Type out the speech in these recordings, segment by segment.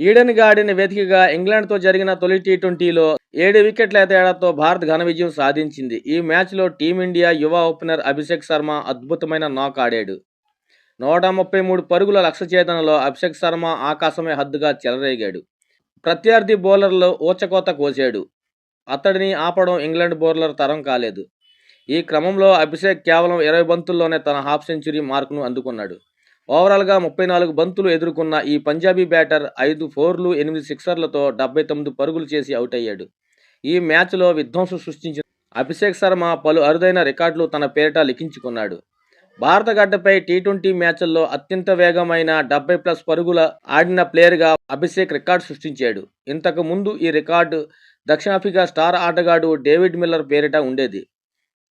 Eden garden వేదికగా ఇంగ్లాండ్తో జరిగిన తొలి టీ ట్వంటీలో ఏడు వికెట్ల తేడాతో భారత్ ఘన విజయం సాధించింది. ఈ మ్యాచ్లో టీమిండియా యువ ఓపెనర్ అభిషేక్ శర్మ అద్భుతమైన నాక్ ఆడాడు. నూట ముప్పై మూడు పరుగుల లక్ష్య ఛేదనలో అభిషేక్ శర్మ ఆకాశమే హద్దుగా చెలరేగాడు. ప్రత్యర్థి బౌలర్లు ఊచకోత కోసాడు. అతడిని ఆపడం ఇంగ్లాండ్ బౌలర్ తరం కాలేదు. ఈ క్రమంలో అభిషేక్ కేవలం ఇరవై బంతుల్లోనే తన హాఫ్ సెంచరీ మార్కును అందుకున్నాడు. ఓవరాల్గా ముప్పై నాలుగు బంతులు ఎదుర్కొన్న ఈ పంజాబీ బ్యాటర్ ఐదు ఫోర్లు ఎనిమిది సిక్సర్లతో డెబ్బై తొమ్మిది పరుగులు చేసి అవుట్ అయ్యాడు. ఈ మ్యాచ్లో విధ్వంసం సృష్టించిన అభిషేక్ శర్మ పలు అరుదైన రికార్డులు తన పేరిట లిఖించుకున్నాడు. భారత గడ్డపై టీ ట్వంటీ మ్యాచ్ల్లో అత్యంత వేగమైన డెబ్బై ప్లస్ పరుగుల ఆడిన ప్లేయర్గా అభిషేక్ రికార్డు సృష్టించాడు. ఇంతకు ముందు ఈ రికార్డు దక్షిణాఫ్రికా స్టార్ ఆటగాడు డేవిడ్ మిల్లర్ పేరిట ఉండేది.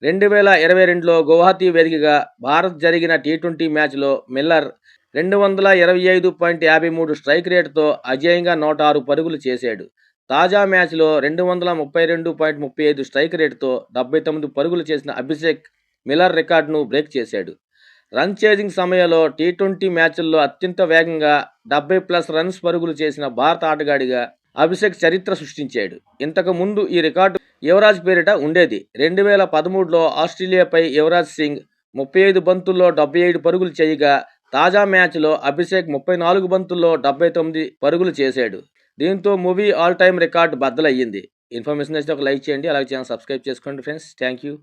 రెండు వేల ఇరవై రెండులో గువాహతి వేదికగా భారత్ జరిగిన టీ ట్వంటీ మ్యాచ్లో మిల్లర్ రెండు వందల ఇరవై ఐదు పాయింట్ యాభై మూడు స్ట్రైక్ రేటుతో అజేయంగా నూట ఆరు పరుగులు చేశాడు. తాజా మ్యాచ్లో రెండు వందల ముప్పై రెండు పాయింట్ ముప్పై ఐదు స్ట్రైక్ రేటుతో డెబ్బై తొమ్మిది పరుగులు చేసిన అభిషేక్ మిల్లర్ రికార్డును బ్రేక్ చేశాడు. రన్ చేజింగ్ సమయంలో టీ ట్వంటీ మ్యాచ్ల్లో అత్యంత వేగంగా డెబ్బై ప్లస్ రన్స్ పరుగులు చేసిన భారత ఆటగాడిగా అభిషేక్ చరిత్ర సృష్టించాడు. ఇంతకు ముందు ఈ రికార్డు యువరాజ్ పేరిట ఉండేది. రెండు వేల పదమూడులో ఆస్ట్రేలియాపై యువరాజ్ సింగ్ ముప్పై ఐదు బంతుల్లో డెబ్బై ఏడు పరుగులు చేయగా తాజా మ్యాచ్లో అభిషేక్ ముప్పై నాలుగు బంతుల్లో డెబ్బై తొమ్మిది పరుగులు చేశాడు. దీంతో మూవీ ఆల్ టైమ్ రికార్డు బద్దలయ్యింది. ఇన్ఫర్మేషన్ అయితే ఒక లైక్ చేయండి అలాగే ఛానల్ సబ్స్క్రైబ్ చేసుకోండి ఫ్రెండ్స్. Thank you.